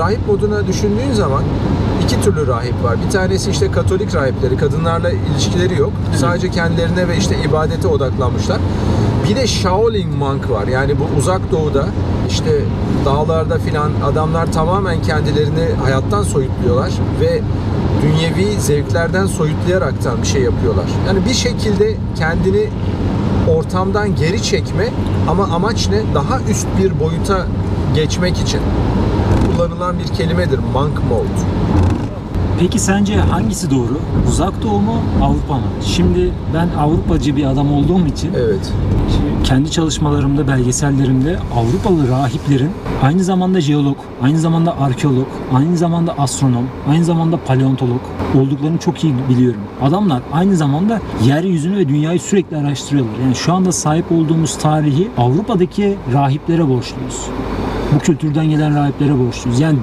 rahip moduna düşündüğün zaman iki türlü rahip var. Bir tanesi işte Katolik rahipleri, kadınlarla ilişkileri yok. Sadece kendilerine ve işte ibadete odaklanmışlar. Bir de Shaolin monk var. Yani bu uzak doğuda işte dağlarda filan adamlar tamamen kendilerini hayattan soyutluyorlar ve dünyevi zevklerden soyutlayaraktan bir şey yapıyorlar. Yani bir şekilde kendini ortamdan geri çekme ama amaç ne? Daha üst bir boyuta geçmek için kullanılan bir kelimedir monk mode. Peki sence hangisi doğru? Uzak Doğu mu, Avrupa mı? Şimdi ben Avrupacı bir adam olduğum için Evet. Kendi çalışmalarımda, belgesellerimde Avrupalı rahiplerin aynı zamanda jeolog, aynı zamanda arkeolog, aynı zamanda astronom, aynı zamanda paleontolog olduklarını çok iyi biliyorum. Adamlar aynı zamanda yeryüzünü ve dünyayı sürekli araştırıyorlar. Yani şu anda sahip olduğumuz tarihi Avrupa'daki rahiplere borçluyuz. Bu kültürden gelen rahiplere borçluyuz. Yani